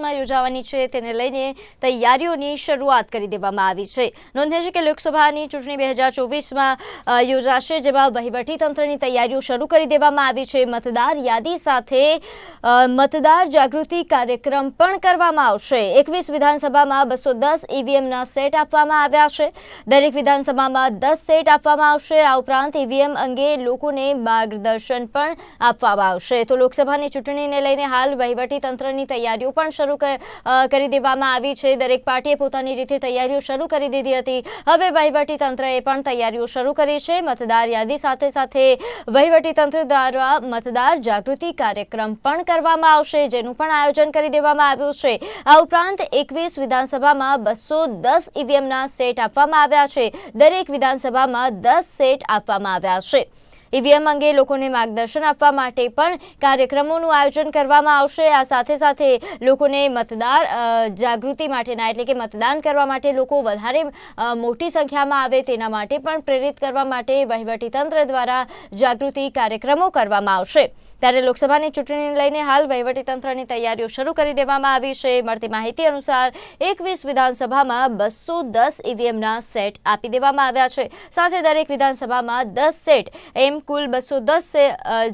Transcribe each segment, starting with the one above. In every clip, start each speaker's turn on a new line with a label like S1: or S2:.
S1: માં યોજાવાની છે. તેને લઈને તૈયારીઓની શરૂઆત કરી દેવામાં આવી છે. નોંધે છે કે લોકસભાની ચૂંટણી બે હજાર ચોવીસમાં યોજાશે, જેમાં વહીવટીતંત્રની તૈયારીઓ શરૂ કરી દેવામાં આવી છે. મતદાર યાદી સાથે મતદાર જાગૃતિ કાર્યક્રમ પણ કરવામાં આવશે. એકવીસ વિધાનસભામાં બસો દસ ઈવીએમના સેટ આપવામાં આવ્યા છે. દરેક વિધાનસભામાં દસ સેટ આપવામાં આવશે. આ ઉપરાંત ઈવીએમ અંગે લોકોને માર્ગદર્શન પણ આપવામાં આવશે. તો લોકસભાની ચૂંટણીને લઈને હાલ વહીવટીતંત્રની તૈયારીઓ પણ શરૂ અ, કરી દેવામાં આવી છે. દરેક પાર્ટીએ પોતાની રીતે તૈયારીઓ શરૂ કરી દીધી હતી. હવે વહીવટીતંત્રએ પણ તૈયારીઓ શરૂ કરી છે. મતદાર યાદી સાથે સાથે વહીવટીતંત્ર દ્વારા મતદાર જાગૃતિ કાર્યક્રમ પણ કરવામાં આવશે જેનું પણ આયોજન કરી દેવામાં આવ્યું છે. આ ઉપરાંત એકવીસ વિધાનસભામાં બસો દસ ઈવીએમના સેટ આપવામાં આવ્યા છે. દરેક વિધાનસભામાં દસ સેટ આપવામાં આવ્યા છે. ઈવીએમ અંગે લોકોને માર્ગદર્શન આપવા માટે પણ કાર્યક્રમોનું આયોજન કરવામાં આવશે. આ સાથે સાથે લોકોને મતદાર જાગૃતિ માટેના એટલે કે મતદાન કરવા માટે લોકો વધારે મોટી સંખ્યામાં આવે તેના માટે પણ પ્રેરિત કરવા માટે વહીવટીતંત્ર દ્વારા જાગૃતિ કાર્યક્રમો કરવામાં આવશે. ત્યારે લોકસભાની ચૂંટણીને લઈને હાલ વહીવટીતંત્રની તૈયારીઓ શરૂ કરી દેવામાં આવી છે. મળતી માહિતી અનુસાર એકવીસ વિધાનસભામાં બસો દસ ઈવીએમના સેટ આપી દેવામાં આવ્યા છે. સાથે દરેક વિધાનસભામાં દસ સેટ. એમ કુલ બસો દસ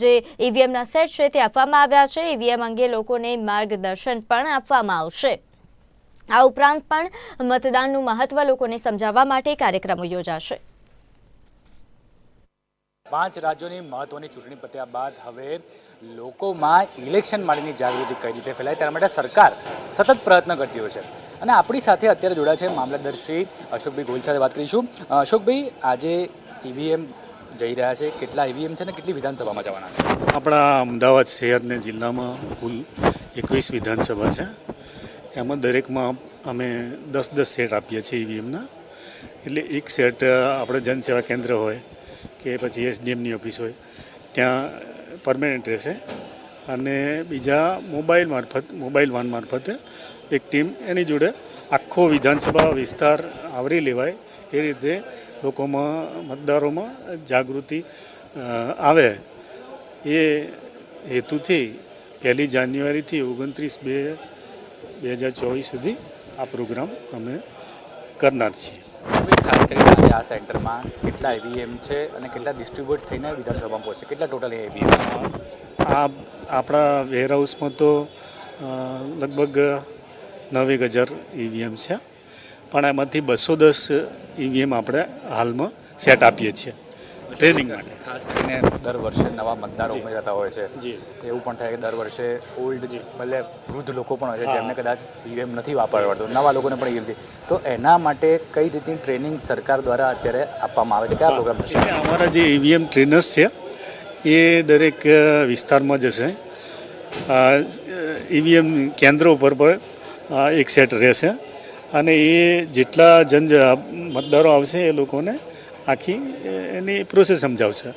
S1: જે ઈવીએમના સેટ છે તે આપવામાં આવ્યા છે. ઈવીએમ અંગે લોકોને માર્ગદર્શન પણ આપવામાં આવશે. આ ઉપરાંત પણ મતદાનનું મહત્વ લોકોને સમજાવવા માટે કાર્યક્રમો યોજાશે.
S2: પાંચ રાજ્યોની મહત્વની ચૂંટણી પત્યા બાદ હવે લોકોમાં ઇલેક્શન માટેની જાગૃતિ કઈ રીતે ફેલાય તેના માટે સરકાર સતત પ્રયત્ન કરતી હોય છે. અને આપણી સાથે અત્યારે જોડાયા છે મામલતદાર શ્રી અશોકભાઈ ગોહિલ સાથે વાત કરીશું. અશોકભાઈ, આજે ઈવીએમ જઈ રહ્યા છે. કેટલા ઈવીએમ છે અને કેટલી વિધાનસભામાં જવાના છે?
S3: આપણા અમદાવાદ શહેર ને જિલ્લામાં કુલ એકવીસ વિધાનસભા છે. એમાં દરેકમાં અમે દસ દસ સેટ આપીએ છીએ ઈવીએમના. એટલે એક સેટ આપણે જનસેવા કેન્દ્ર હોય કે પછી એસડીએમની ઓફિસ હોય, ત્યાં પરમેનન્ટ રહેશે. અને બીજા મોબાઈલ મારફત, મોબાઈલ વાન મારફતે એક ટીમ એની જોડે આખો વિધાનસભા વિસ્તાર આવરી લેવાય એ રીતે લોકોમાં, મતદારોમાં જાગૃતિ આવે. એ હેતુથી પહેલી જાન્યુઆરીથી ઓગણત્રીસ બે બે હજાર ચોવીસ સુધી આ પ્રોગ્રામ અમે કરનાર છીએ.
S2: ખાસ કરીને આજે આ સેન્ટરમાં કેટલા ઈવીએમ છે અને કેટલા ડિસ્ટ્રીબ્યુટ થઈને વિધાનસભામાં પહોંચશે? કેટલા ટોટલ ઈવીએમ
S3: આ આપણા વેરહાઉસમાં તો લગભગ નવેક હજાર ઈવીએમ છે. પણ એમાંથી બસો દસ ઈવીએમ આપણે હાલમાં સેટ આપીએ છીએ. ટ્રેનિંગ માટે.
S2: ખાસ કરીને દર વર્ષે નવા મતદારો ઉમેરાતા હોય છે.
S3: જી.
S2: એવું પણ થાય કે દર વર્ષે ઓલ્ડ ભલે વૃદ્ધ લોકો પણ હોય છે જેમને કદાચ ઈવીએમ નથી વાપરવાડતું નવા લોકોને પણ ઈવીએમ તો એના માટે કઈ રીતની ટ્રેનિંગ સરકાર દ્વારા અત્યારે આપવામાં આવે છે? કયા પ્રોગ્રામ
S3: છે? અમારા જે ઈવીએમ ટ્રેનર્સ છે એ દરેક વિસ્તારમાં જશે ઈવીએમ કેન્દ્રો ઉપર પણ એક સેટ રહેશે. અને એ જેટલા જન મતદારો આવશે એ લોકોને આખી એની પ્રોસેસ સમજાવશે.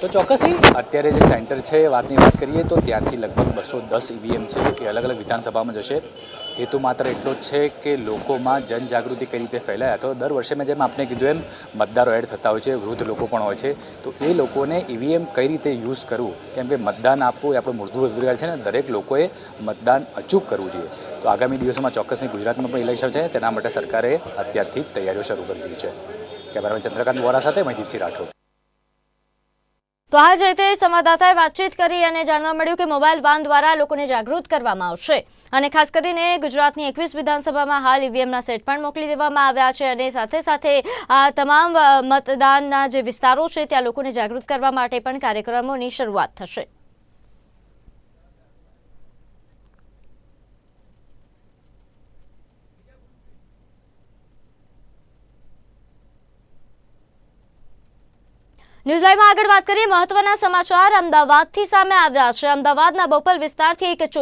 S2: તો ચોક્કસ અત્યારે જે સેન્ટર છે વાતની વાત કરીએ તો ત્યાંથી લગભગ બસો દસ ઈવીએમ છે એ અલગ અલગ વિધાનસભામાં જશે. હેતુ માત્ર એટલો જ છે કે લોકોમાં જનજાગૃતિ કઈ રીતે ફેલાય. તો દર વર્ષે મેં જેમ આપને કીધું એમ, મતદારો એડ થતા હોય છે, વૃદ્ધ લોકો પણ હોય છે. તો એ લોકોને ઈવીએમ કઈ રીતે યુઝ કરવું? કેમ કે મતદાન આપવું એ આપણો મૂળભૂત અધિકાર છે ને, દરેક લોકોએ મતદાન અચૂક કરવું જોઈએ. તો આગામી દિવસોમાં ચોક્કસની ગુજરાતમાં પણ ઇલેક્શન છે, તેના માટે સરકારે અત્યારથી તૈયારીઓ શરૂ કરી દીધી છે. કેમેરામેન ચંદ્રકાંત વોરા સાથે મહીદીપસિંહ રાઠોડ.
S1: તો હાલ જે તે સંવાદદાતાએ વાતચીત કરી અને જાણવા મળ્યું કે મોબાઈલ વાન દ્વારા લોકોને જાગૃત કરવામાં આવશે. અને ખાસ કરીને ગુજરાતની એકવીસ વિધાનસભામાં હાલ ઈવીએમના સેટ પણ મોકલી દેવામાં આવ્યા છે અને સાથે સાથે આ તમામ મતદાનના જે વિસ્તારો છે, ત્યાં લોકોને જાગૃત કરવા માટે પણ કાર્યક્રમોની શરૂઆત થશે. ન્યૂઝ લાઈવમાં આગળ વાત કરીએ મહત્વના સમાચાર. અમદાવાદથી સામે આવ્યા છે. અમદાવાદના બોપલ વિસ્તારથી એક